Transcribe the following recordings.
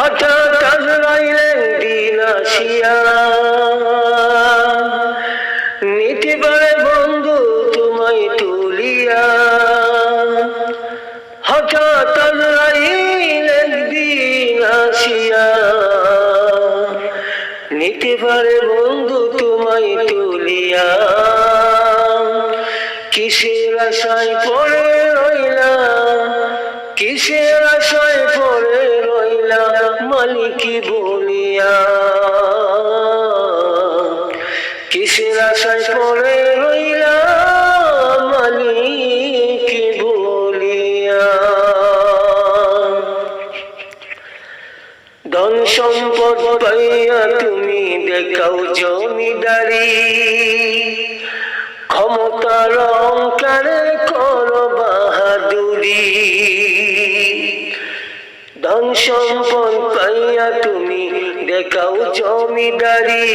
হঠাৎ আজরাইলেন দিন আসিয়া নিতে পারে বন্ধু তোমায় তুলিয়া। হঠাৎ আজরাইলেন দিন আসিয়া নিতে পারে বন্ধু তোমায় তুলিয়া। কিসের আশায় পড়ে রইলা কিসের আশায় পড়ে মালিকি বলিয়া কিসের আশায় পড়ে রইলা মালিকি বলিয়া ধন সম্পদ পাইয়া তুমি দেখাও জমিদারি। ক্ষমতার অঙ্কারে কর বাহাদুরি। ধন সম্পদ পাইয়া তুমি দেখাও জমিদারি।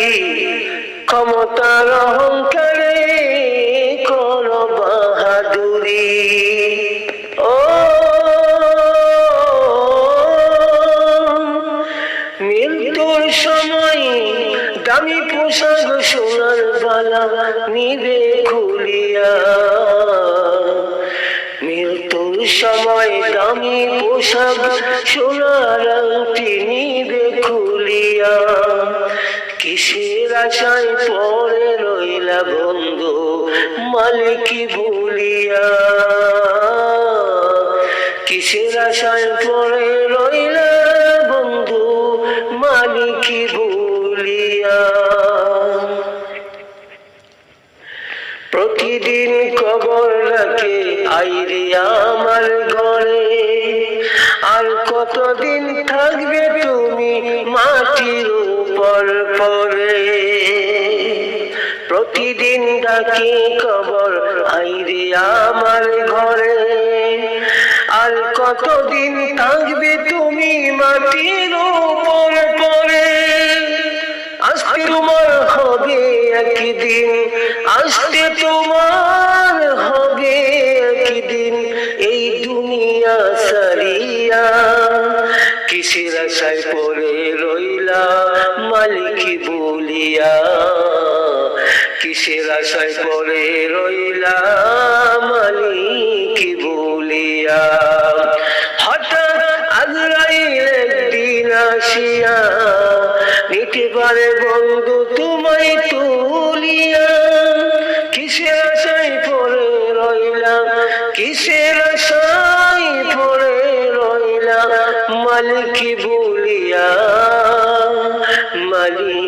ক্ষমতার অহংকারে কর বাহাদুরি। ও মৃত্যুর সময় দামি পোশাক সোনার বালা নিবে খুলিয়া। সময় দামি পোশাক সোনার তিনি দেখুলিয়া খুলিয়া। কিসের আশায় পরে রইলা বন্ধু মালিকি ভুলিয়া? কিসের আশায় পরে প্রতিদিন কবর রাখে, আইরে আমার ঘরে। আর কতদিন থাকবে তুমি মাটির উপর পরে প্রতিদিন ডাকি কবর, আইরে আমার ঘরে। আর কতদিন থাকবে তুমি মাটির একদিন আসতে তোমার হবে একদিন এই দুনিয়া সারিয়া। কিসের আশায় পড়ে রইলা মালিকি বলিয়া? কিসের আশায় পড়ে রইলা মালিকি বলিয়া? হঠাৎ আজরাইল একদিন আসিয়া নিতে পারে বন্ধু তোমায় আশায় পড়ে রইলা মালিকি বলিয়া মালিকি